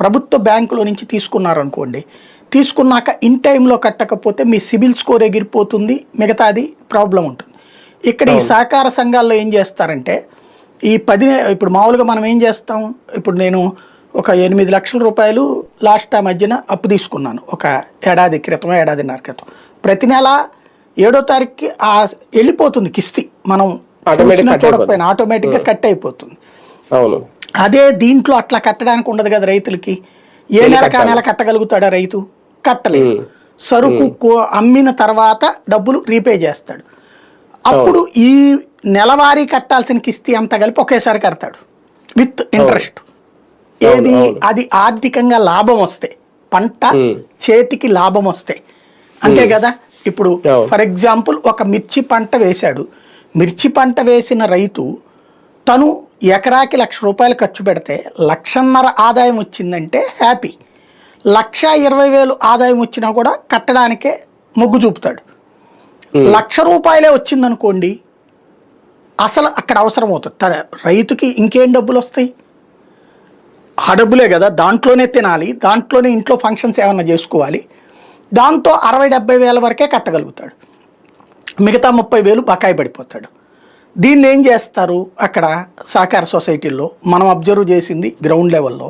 ప్రభుత్వ బ్యాంకులో నుంచి తీసుకున్నారనుకోండి తీసుకున్నాక ఇన్ టైంలో కట్టకపోతే మీ సిబిల్ స్కోర్ ఎగిరిపోతుంది మిగతాది ప్రాబ్లం ఉంటుంది. ఇక్కడ ఈ సహకార సంఘాల్లో ఏం చేస్తారంటే ఈ పది ఇప్పుడు మామూలుగా మనం ఏం చేస్తాం ఇప్పుడు నేను ఒక ఎనిమిది లక్షల రూపాయలు లాస్ట్ ఆ మధ్యన అప్పు తీసుకున్నాను ఒక ఏడాది క్రితం ఏడాదిన్నర క్రితం. ప్రతి నెల ఏడో తారీఖుకి ఆ వెళ్ళిపోతుంది కిస్తీ. మనం చూడకపోయినా ఆటోమేటిక్గా కట్ అయిపోతుంది. అవును. అదే దీంట్లో అట్లా కట్టడానికి ఉండదు కదా రైతులకి. ఏ నెలకు ఆ నెల కట్టగలుగుతాడా రైతు? కట్టలేదు. సరుకు కో- అమ్మిన తర్వాత డబ్బులు రీపే చేస్తాడు. అప్పుడు ఈ నెలవారీ కట్టాల్సిన కిస్తీ అంతా కలిపి ఒకేసారి కడతాడు. With interest. ఏది అది ఆర్థికంగా లాభం వస్తే పంట చేతికి లాభం వస్తే. అంతే కదా? ఇప్పుడు. ఫర్ ఎగ్జాంపుల్ ఒక మిర్చి పంట వేశాడు. మిర్చి పంట వేసిన రైతు తను ఎకరాకి లక్ష రూపాయలు ఖర్చు పెడితే లక్షన్నర ఆదాయం వచ్చిందంటే హ్యాపీ. లక్ష ఇరవై వేలు ఆదాయం వచ్చినా కూడా కట్టడానికే మొగ్గు చూపుతాడు. లక్ష రూపాయలే వచ్చిందనుకోండి అసలు అక్కడ అవసరం అవుతుంది. రైతుకి ఇంకేం డబ్బులు వస్తాయి? ఆ డబ్బులే కదా దాంట్లోనే తినాలి దాంట్లోనే ఇంట్లో ఫంక్షన్స్ ఏమన్నా చేసుకోవాలి దాంతో అరవై డెబ్బై వేల వరకే కట్టగలుగుతాడు. మిగతా ముప్పై వేలు బకాయి పడిపోతాడు. దీన్ని ఏం చేస్తారు అక్కడ సహకార సొసైటీల్లో? మనం అబ్జర్వ్ చేసింది గ్రౌండ్ లెవెల్లో